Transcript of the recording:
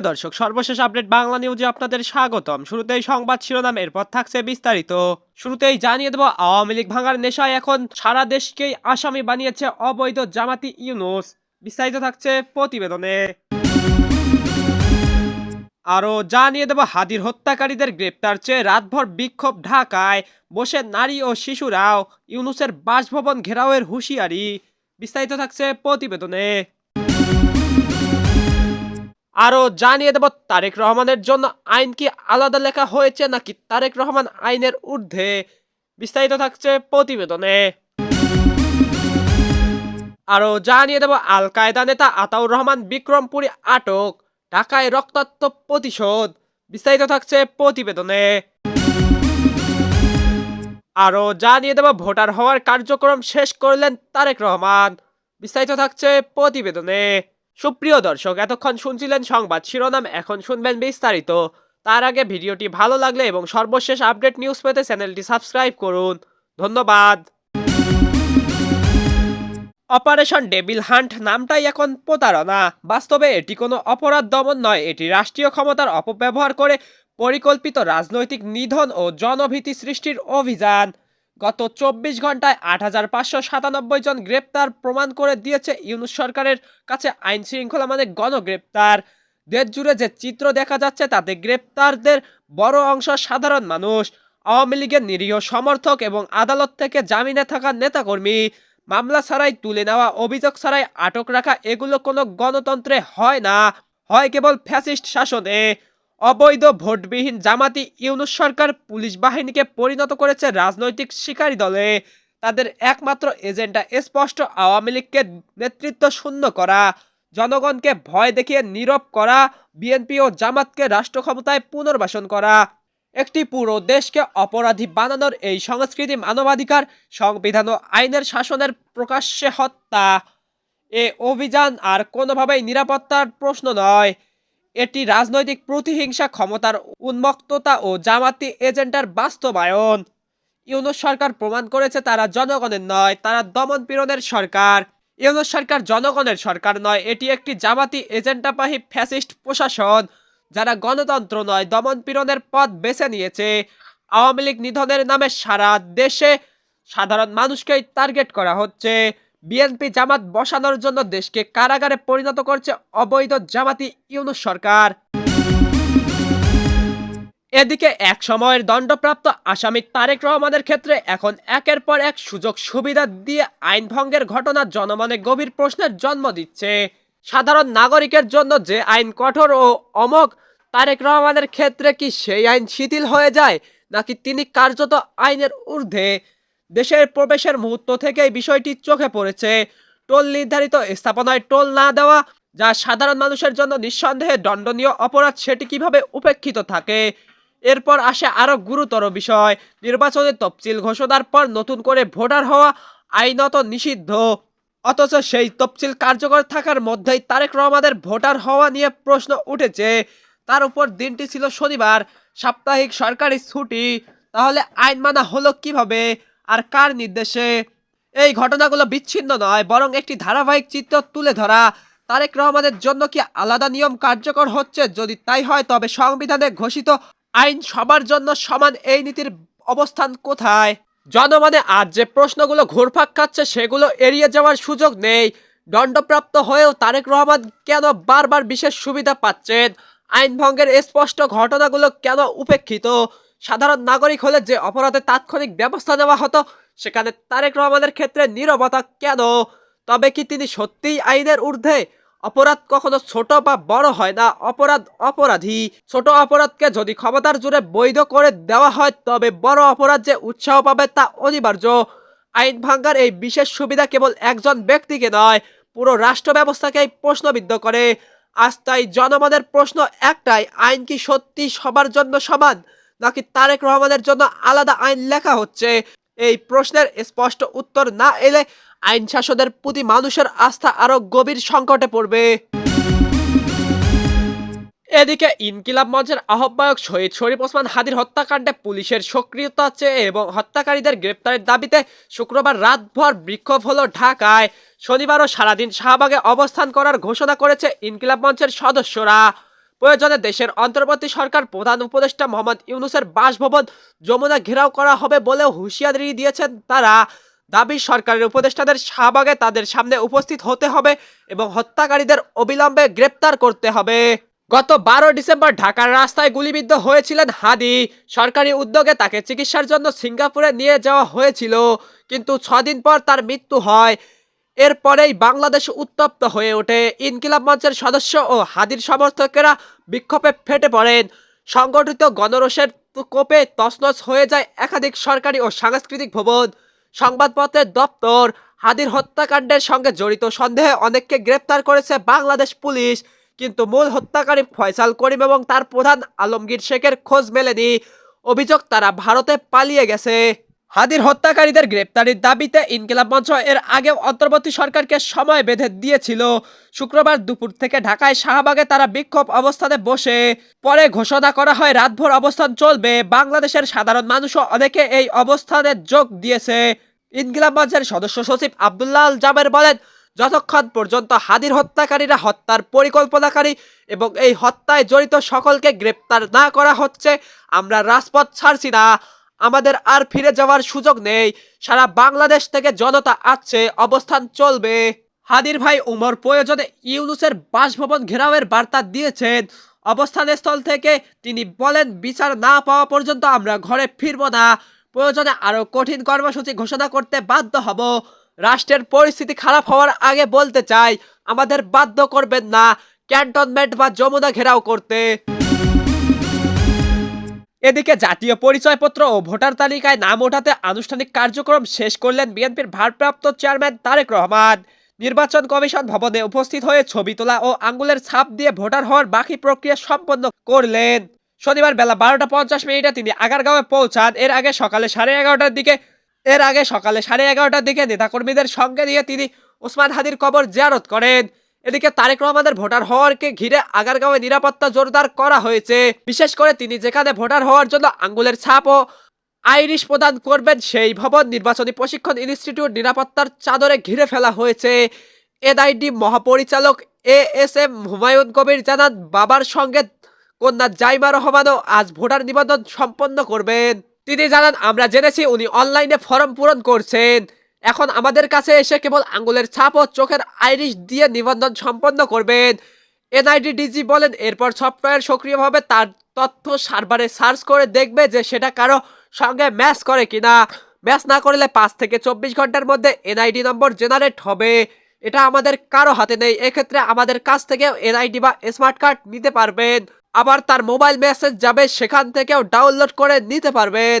সুপ্রিয় দর্শক, সর্বশেষ আপডেট বাংলা নিউজে আপনাদের স্বাগতম। শুরুতেই সংবাদ শিরোনাম, এরপর থাকছে বিস্তারিত। শুরুতেই জানিয়ে দেব, আওয়ামী লীগ ভাঙার নেশায় এখন সারা দেশকেই আসামি বানিয়েছে অবৈধ জামাতি ইউনুস। বিস্তারিত থাকছে প্রতিবেদনে। আরও জানিয়ে দেব, হাদির হত্যাকারীদের গ্রেপ্তার চেয়ে রাতভর বিক্ষোভ ঢাকায়। বসে নারী ও শিশুরাও ইউনুসের বাসভবন ঘেরাওয়ের হুঁশিয়ারি। বিস্তারিত থাকছে প্রতিবেদনে। আরও জানিয়ে দেব, তারেক রহমানের জন্য আইন কি আলাদা লেখা হয়েছে নাকি তারেক রহমান আইনের ঊর্ধ্বে? বিস্তারিত থাকছে প্রতিবেদনে। আরও জানিয়ে দেব আল কায়দা নেতা আতাউর রহমান বিক্রমপুরী আটক, ঢাকায় রক্তাক্ত প্রতিশোধ। বিস্তারিত থাকছে প্রতিবেদনে। আরও জানিয়ে দেব, ভোটার হওয়ার কার্যক্রম শেষ করলেন তারেক রহমান। বিস্তারিত থাকছে প্রতিবেদনে। সুপ্রিয় দর্শক, এতক্ষণ শুনছিলেন সংবাদ শিরোনাম, এখন শুনবেন বিস্তারিত। তার আগে ভিডিওটি ভালো লাগলে এবং সর্বশেষ আপডেট নিউজ পেতে চ্যানেলটি সাবস্ক্রাইব করুন। ধন্যবাদ। অপারেশন ডেবিল হান্ট নামটাই এখন প্রতারণা। বাস্তবে এটি কোনো অপরাধ দমন নয়, এটি রাষ্ট্রীয় ক্ষমতার অপব্যবহার করে পরিকল্পিত রাজনৈতিক নিধন ও জনভীতি সৃষ্টির অভিযান। গত চব্বিশ ঘন্টায় আট হাজার পাঁচশো সাতানব্বই জন গ্রেপ্তার প্রমাণ করে দিয়েছে ইউনুস সরকারের কাছে আইন শৃঙ্খলা মানে গণগ্রেপ্তার। দেশ জুড়ে যে চিত্র দেখা যাচ্ছে, তাতে গ্রেপ্তারদের বড় অংশ সাধারণ মানুষ। আওয়ামী লীগের নিরীহ সমর্থক এবং আদালত থেকে জামিনে থাকা নেতাকর্মী, মামলা ছাড়াই তুলে নেওয়া, অভিযোগ ছাড়াই আটক রাখা, এগুলো কোনো গণতন্ত্রে হয় না, হয় কেবল ফ্যাসিস্ট শাসনে। অবৈধ ভোটবিহীন জামাতি ইউনুস সরকার পুলিশ বাহিনীকে পরিণত করেছে রাজনৈতিক শিকারী দলে। তাদের একমাত্র এজেন্ডা স্পষ্ট আওয়ামী লীগকে নেতৃত্ব শূন্য করা, জনগণকে ভয় দেখিয়ে নীরব করা, বিএনপি ও জামাতকে রাষ্ট্র ক্ষমতায় পুনর্বাসন করা। একটি পুরো দেশকে অপরাধী বানানোর এই সংস্কৃতি মানবাধিকার, সংবিধান ও আইনের শাসনের প্রকাশ্যে হত্যা। এ অভিযান আর কোনোভাবেই নিরাপত্তার প্রশ্ন নয়। এটি রাজনৈতিক প্রতিহিংসা, ক্ষমতার উন্মুক্ততা ও জামাতি এজেন্ডার বাস্তবায়ন। ইউনুস সরকার প্রমাণ করেছে তারা জনগণের নয়, তারা দমন পীড়নের সরকার। ইউনুস সরকার জনগণের সরকার নয়, এটি একটি জামাতি এজেন্ডাবাহী ফ্যাসিস্ট প্রশাসন, যারা গণতন্ত্র নয় দমন পীড়নের পথ বেছে নিয়েছে। আওয়ামী লীগ নিধনের নামে সারা দেশে সাধারণ মানুষকেই টার্গেট করা হচ্ছে। বিএনপি জামাত বসানোর জন্য দেশকে কারাগারে পরিণত করছে অবৈধ জামাতি ইউনুস সরকার। এদিকে এক সময়ের দণ্ডপ্রাপ্ত আসামি তারেক রহমানের ক্ষেত্রে এখন একের পর এক সুযোগ সুবিধা দিয়ে আইন ভঙ্গের ঘটনা জনমনে গভীর প্রশ্নের জন্ম দিচ্ছে। সাধারণ নাগরিকের জন্য যে আইন কঠোর ও অমোঘ, তারেক রহমানের ক্ষেত্রে কি সেই আইন শিথিল হয়ে যায়, নাকি তিনি কার্যত আইনের ঊর্ধ্বে? দেশের প্রবেশের মুহূর্ত থেকেই বিষয়টি চোখে পড়েছে। টোল নির্ধারিত স্থাপনায় টোল না দেওয়া, যা সাধারণ মানুষের জন্য নিঃসন্দেহে দণ্ডনীয় অপরাধ, সেটি কীভাবে উপেক্ষিত থাকে? এরপর আসে আরও গুরুতর বিষয়। নির্বাচনের তফসিল ঘোষণার পর নতুন করে ভোটার হওয়া আইনত নিষিদ্ধ। অথচ সেই তফসিল কার্যকর থাকার মধ্যেই তারেক রহমানের ভোটার হওয়া নিয়ে প্রশ্ন উঠেছে। তার উপর দিনটি ছিল শনিবার, সাপ্তাহিক সরকারি ছুটি। তাহলে আইন মানা হলো কীভাবে? আর কার নির্দেশে? এই ঘটনাগুলো বিচ্ছিন্ন নয়, বরং একটি ধারাবাহিক চিত্র তুলে ধরা। তারেক রহমানের জন্য কি আলাদা নিয়ম কার্যকর হচ্ছে? যদি তাই হয়, তবে সংবিধানে ঘোষিত আইন সবার জন্য সমান, এই নীতির অবস্থান কোথায়? জনমনে আজ যে প্রশ্নগুলো ঘুরপাক খাচ্ছে, সেগুলো এড়িয়ে যাওয়ার সুযোগ নেই। দণ্ডপ্রাপ্ত হয়েও তারেক রহমান কেন বারবার বিশেষ সুবিধা পাচ্ছেন? আইন ভঙ্গের স্পষ্ট ঘটনাগুলো কেন উপেক্ষিত? সাধারণ নাগরিক হলে যে অপরাধে তাৎক্ষণিক ব্যবস্থা নেওয়া হতো, সেখানে তারেক রহমানের ক্ষেত্রে নীরবতা কেন? তবে কি তিনি সত্যিই আইনের ঊর্ধ্বে? অপরাধ কখনো ছোট বা বড় হয় না, অপরাধ অপরাধী। ছোট অপরাধকে যদি ক্ষমতার জুড়ে বৈধ করে দেওয়া হয়, তবে বড় অপরাধ যে উৎসাহ পাবে তা অনিবার্য। আইন ভাঙ্গার এই বিশেষ সুবিধা কেবল একজন ব্যক্তিকে নয়, পুরো রাষ্ট্র ব্যবস্থাকেই প্রশ্নবিদ্ধ করে। আজ তাই জনমনের প্রশ্ন একটাই, আইন কি সত্যি সবার জন্য সমান, নাকি তারেক রহমানের জন্য আলাদা আইন লেখা হচ্ছে? এই প্রশ্নের স্পষ্ট উত্তর না এলে আইন শাসনের প্রতি মানুষের আস্থা আরও গভীর সংকটে পড়বে। এদিকে ইনকিলাব মঞ্চের আহ্বায়ক শহীদ শরীফ ওসমান হাদির হত্যাকাণ্ডে পুলিশের সক্রিয়তা চেয়ে এবং হত্যাকারীদের গ্রেপ্তারের দাবিতে শুক্রবার রাতভর বিক্ষোভ হলো ঢাকায়। শনিবারও সারাদিন শাহবাগে অবস্থান করার ঘোষণা করেছে ইনকিলাব মঞ্চের সদস্যরা। প্রয়োজনে দেশের অন্তর্বর্তী সরকার প্রধান উপদেষ্টা মোহাম্মদ ইউনুসের বাসভবন যমুনা ঘেরাও করা হবে বলেও হুঁশিয়ারি দিয়েছেন তারা। দাবি, সরকারের উপদেষ্টাদের শাহবাগে তাদের সামনে উপস্থিত হতে হবে এবং হত্যাকারীদের অবিলম্বে গ্রেপ্তার করতে হবে। গত বারো ডিসেম্বর ঢাকার রাস্তায় গুলিবিদ্ধ হয়েছিলেন হাদি। সরকারি উদ্যোগে তাকে চিকিৎসার জন্য সিঙ্গাপুরে নিয়ে যাওয়া হয়েছিল, কিন্তু ছদিন পর তার মৃত্যু হয়। এরপরেই বাংলাদেশ উত্তপ্ত হয়ে ওঠে। ইনকিলাব মঞ্চের সদস্য ও হাদির সমর্থকেরা বিক্ষোভে ফেটে পড়েন। সংগঠিত গণরোষের কোপে তছনছ হয়ে যায় একাধিক সরকারি ও সাংস্কৃতিক ভবন, সংবাদপত্রের দপ্তর। হাদির হত্যাকাণ্ডের সঙ্গে জড়িত সন্দেহে অনেককে গ্রেপ্তার করেছে বাংলাদেশ পুলিশ। কিন্তু মূল হত্যাকারী ফয়সাল করিম এবং তার প্রধান আলমগীর শেখের খোঁজ মেলেনি। অভিযোগ, তারা ভারতে পালিয়ে গেছে। হাদির হত্যাকারীদের গ্রেপ্তারির দাবিতে ইনকিলাব মঞ্চ এর আগেও অন্তর্বর্তী সরকারকে সময় বেঁধে দিয়েছিল। শুক্রবার দুপুর থেকে ঢাকায় শাহবাগে তারা বিক্ষোভ অবস্থানে বসে। পরে ঘোষণা করা হয়, রাতভর অবস্থান চলবে। বাংলাদেশের সাধারণ মানুষও অনেকে এই অবস্থানে যোগ দিয়েছে। ইনকিলাব মঞ্চের সদস্য সচিব আবদুল্লাহ জাবের বলেন যতক্ষণ পর্যন্ত হাদির হত্যাকারীরা হত্যার পরিকল্পনাকারী এবং এই হত্যায় জড়িত সকলকে গ্রেপ্তার না করা হচ্ছে, আমরা রাজপথ ছাড়ছি না। আমাদের আর ফিরে যাওয়ার সুযোগ নেই। সারা বাংলাদেশ থেকে জনতা আসছে অবস্থান চলবে। হাদির ভাই উমর প্রয়োজনে ইউনুসের বাসভবন ঘেরাওয়ের বার্তা দিয়েছেন। অবস্থানস্থল থেকে তিনি বলেন, বিচার না পাওয়া পর্যন্ত আমরা ঘরে ফিরব না। প্রয়োজনে আরও কঠিন কর্মসূচি ঘোষণা করতে বাধ্য হব। রাষ্ট্রের পরিস্থিতি খারাপ হওয়ার আগে বলতে চাই, আমাদের বাধ্য করবেন না ক্যান্টনমেন্ট বা যমুনা ঘেরাও করতে। এদিকে জাতীয় পরিচয়পত্র ও ভোটার তালিকায় নাম ওঠাতে আনুষ্ঠানিক কার্যক্রম শেষ করলেন বিএনপির ভারপ্রাপ্ত চেয়ারম্যান তারেক রহমান। নির্বাচন কমিশন ভবনে উপস্থিত হয়ে ছবি তোলা ও আঙ্গুলের ছাপ দিয়ে ভোটার হওয়ার বাকি প্রক্রিয়া সম্পন্ন করলেন। শনিবার বেলা বারোটা পঞ্চাশ মিনিটে তিনি আগারগাঁওয়ে পৌঁছান। এর আগে সকালে সাড়ে এগারোটার দিকে এর আগে সকালে সাড়ে এগারোটার দিকে নেতাকর্মীদের সঙ্গে নিয়ে তিনি ওসমান হাদির কবর জিয়ারত করেন। এদিকে তারেক রহমানের ভোটার হওয়ারকে ঘিরে আগারগাঁওয়ে নিরাপত্তা জোরদার করা হয়েছে। বিশেষ করে তিনি যেখানে ভোটার হওয়ার জন্য আঙ্গুলের ছাপ ও আইরিশ প্রদান করবেন, সেই ভবন নির্বাচনী প্রশিক্ষণ ইনস্টিটিউট নিরাপত্তার চাদরে ঘিরে ফেলা হয়েছে। এনআইডি মহাপরিচালক A S M Humayun Kabir জানান, বাবার সঙ্গে কন্যা জাইমা রহমানও আজ ভোটার নিবন্ধন সম্পন্ন করবেন। তিনি জানান, আমরা জেনেছি উনি অনলাইনে ফর্ম পূরণ করছেন। এখন আমাদের কাছে এসে কেবল আঙ্গুলের ছাপ ও চোখের আইরিশ দিয়ে নিবন্ধন সম্পন্ন করবেন। এনআইডি ডিজি বলেন, এরপর সফটওয়্যার সক্রিয়ভাবে তার তথ্য সার্ভারে সার্চ করে দেখবে যে সেটা কারও সঙ্গে ম্যাচ করে কিনা। ম্যাচ না করলে পাঁচ থেকে চব্বিশ ঘণ্টার মধ্যে এনআইডি নম্বর জেনারেট হবে। এটা আমাদের কারও হাতে নেই। এক্ষেত্রে আমাদের কাছ থেকে এনআইডি বা স্মার্ট কার্ড নিতে পারবেন। আবার তার মোবাইল মেসেজ যাবে সেখান থেকেও ডাউনলোড করে নিতে পারবেন।